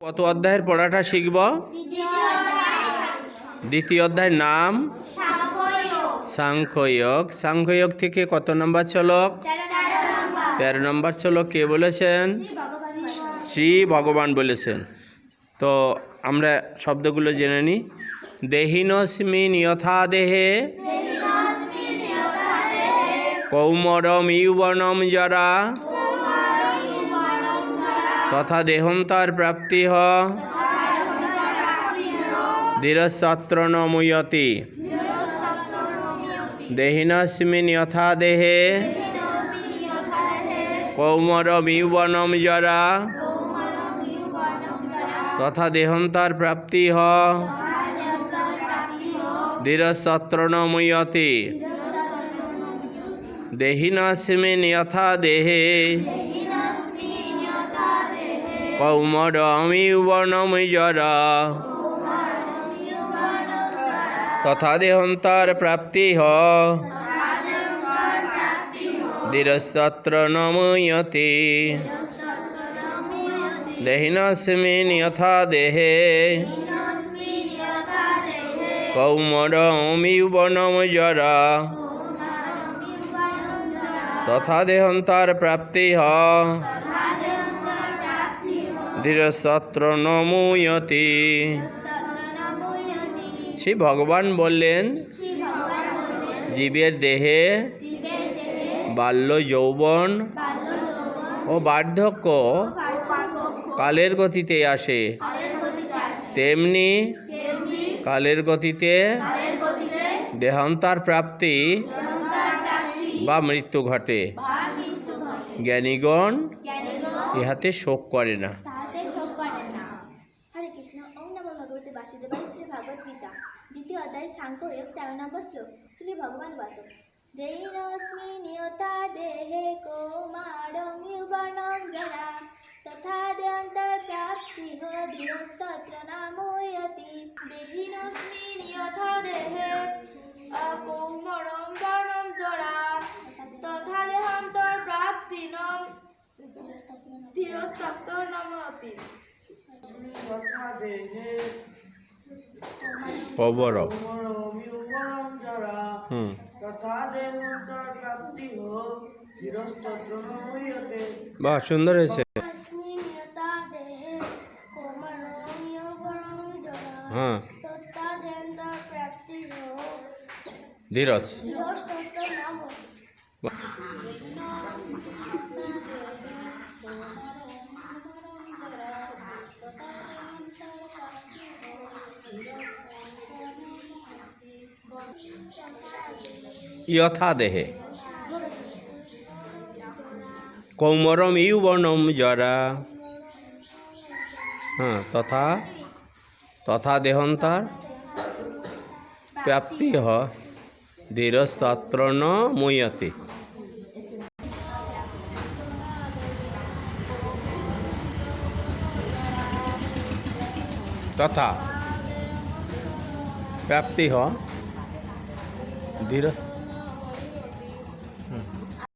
কত অধ্যায়ের পড়াটা শিখব? দ্বিতীয় অধ্যায়ের নাম? সাংখ্যয়োগ। সাংখ্যয়োগ থেকে কত নম্বর চলক তেরো নম্বর চলক কে বলেছেন? শ্রী ভগবান বলেছেন। তো আমরা শব্দগুলো জেনে নিই। দেহিনস্মিন যথা দেহে। কৌমরম ইউবনম জরা তথা দেহন্তার প্রাপ্তি হ। ধীরস্তত্র ন মুয়তি দেহিনস্মিন যথা দেহে। কৌমরম ইউবনম জরা। তথা দেহন্তার প্রাপ্তি হ। ধীরস্তত্র ন মুয়তি দেহিনস্মিন যথা দেহে। কৌমরমিবনম জরা তথা দেহন্তার প্রাপ্তি হ। ধীরস্তত্র নময়তি। দেহিনস্মিন যথা দেহে। কৌমরমিবনম জরা তথা দেহন্তার প্রাপ্তি হ। ধীরস্তত্র নমুয়তি। শ্রী ভগবান বললেন, জীবের দেহে বাল্য যৌবন ও বার্ধক্য কালের গতিতে আসে। তেমনি কালের গতিতে দেহান্তার প্রাপ্তি বা মৃত্যু ঘটে। জ্ঞানীগণ ইহাতে শোক করে না তাহাতে শোক করে না হরে কৃষ্ণ ওম নমো ভগবতে বাসুদেবায় শ্রী ভগবত গীতা দ্বিতীয় অধ্যায় সাংখ্যয়োগ তেরো নম্বর শ্লোক শ্রী ভগবান বাচক দেহিনস্মি নিয়তা দেহে কৌমারং ইউবর্ণং জরা তথা দেয়ন্তর প্রাপ্তি হ ধীরস্তত্র নাময়তি দেহিনস্মি নিয়তা দেহে কৌমরং বর্ণং জরা তথা দেহান্তর প্রাপ্তি নম ধীরস্তত্র নাময়তি যথা দেহে অবর হুম। বা সুন্দর হয়েছে। হ্যাঁ ধীরজ। ইয়থা দেহে কৌমরম ইউবর্ণম জরা। হ্যাঁ তথা তথা দেহন্তার প্রাপ্তি হ ধীরস্তত্র ন তথা প্রাপ্তি হ धीरज